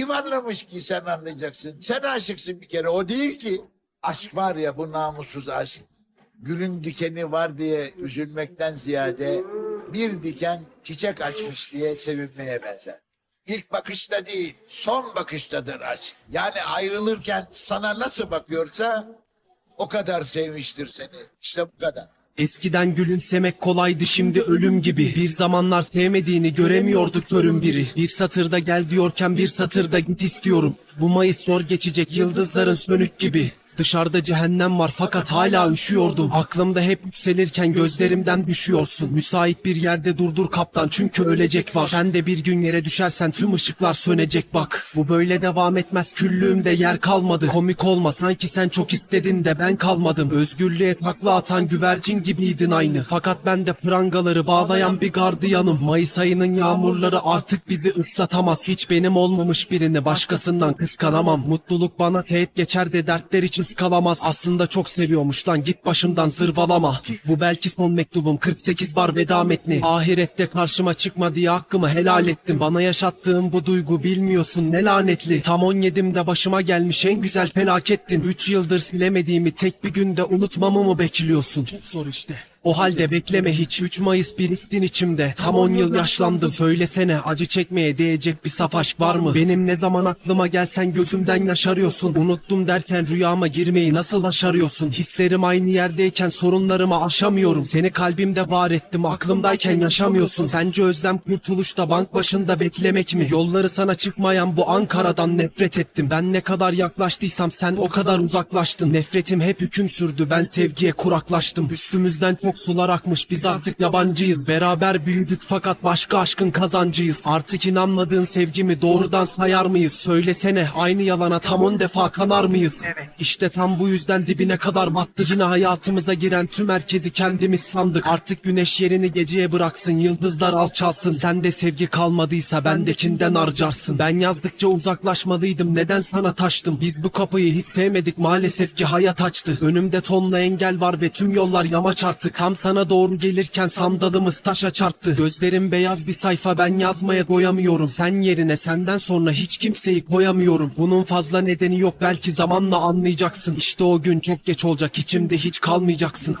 Kim anlamış ki sen anlayacaksın? Sen aşıksın bir kere o değil ki. Aşk var ya bu namussuz aşk. Gülün dikeni var diye üzülmekten ziyade bir diken çiçek açmış diye sevinmeye benzer. İlk bakışta değil, son bakıştadır aşk. Yani ayrılırken sana nasıl bakıyorsa o kadar sevmiştir seni. İşte bu kadar. Eskiden gülümsemek kolaydı şimdi ölüm gibi. Bir zamanlar sevmediğini göremiyordu körün biri. Bir satırda gel diyorken bir satırda git istiyorum. Bu Mayıs zor geçecek yıldızların sönük gibi Dışarıda cehennem var fakat hala üşüyordum. Aklımda hep yükselirken gözlerimden düşüyorsun. Müsait bir yerde durdur kaptan çünkü ölecek var. Sen de bir gün yere düşersen tüm ışıklar sönecek bak. Bu böyle devam etmez. Küllüğümde yer kalmadı. Komik olma. Sanki sen çok istedin de ben kalmadım. Özgürlüğe takla atan güvercin gibiydin aynı. Fakat ben de prangaları bağlayan bir gardiyanım. Mayıs ayının yağmurları artık bizi ıslatamaz. Hiç benim olmamış birini başkasından kıskanamam. Mutluluk bana teğet geçer de dertler için skalamaz Aslında çok seviyormuş lan git başımdan zırvalama. Bu belki son mektubum 48 bar veda metni. Ahirette karşıma çıkma diye hakkımı helal ettim. Bana yaşattığın bu duygu bilmiyorsun ne lanetli. Tam 17'imde başıma gelmiş en güzel felakettin. 3 yıldır silemediğimi tek bir günde unutmamı mı bekliyorsun? Çok zor işte o halde bekleme hiç 3 Mayıs biriktin içimde. Tam 10 yıl yaşlandım Söylesene acı çekmeye değecek bir saf aşk var mı? Benim ne zaman aklıma gelsen gözümden yaşarıyorsun. Unuttum derken rüyama girmeyi nasıl başarıyorsun? Hislerim aynı yerdeyken sorunlarımı aşamıyorum. Seni kalbimde var ettim aklımdayken yaşamıyorsun. Sence özlem kurtuluşta bank başında beklemek mi? Yolları sana çıkmayan bu Ankara'dan nefret ettim. Ben ne kadar yaklaştıysam sen o kadar uzaklaştın. Nefretim hep hüküm sürdü ben sevgiye kuraklaştım. Üstümüzden çok sular akmış biz artık yabancıyız. Beraber büyüdük fakat başka aşkın kazancıyız. Artık inanmadığın sevgimi doğrudan sayar mıyız? Söylesene aynı yalana tam on defa kanar mıyız? İşte tam bu yüzden dibine kadar battık. Yine hayatımıza giren tüm herkesi kendimiz sandık. Artık güneş yerini geceye bıraksın Yıldızlar alçalsın. Sen de sevgi kalmadıysa bendekinden harcarsın. Ben yazdıkça uzaklaşmalıydım neden sana taştım? Biz bu kapıyı hiç sevmedik maalesef ki hayat açtı. Önümde tonla engel var ve tüm yollar yamaç artık Tam sana doğru gelirken sandalımız taşa çarptı. Gözlerim beyaz bir sayfa ben yazmaya doyamıyorum Sen yerine senden sonra hiç kimseyi koyamıyorum. Bunun fazla nedeni yok belki zamanla anlayacaksın. İşte o gün çok geç olacak içimde hiç kalmayacaksın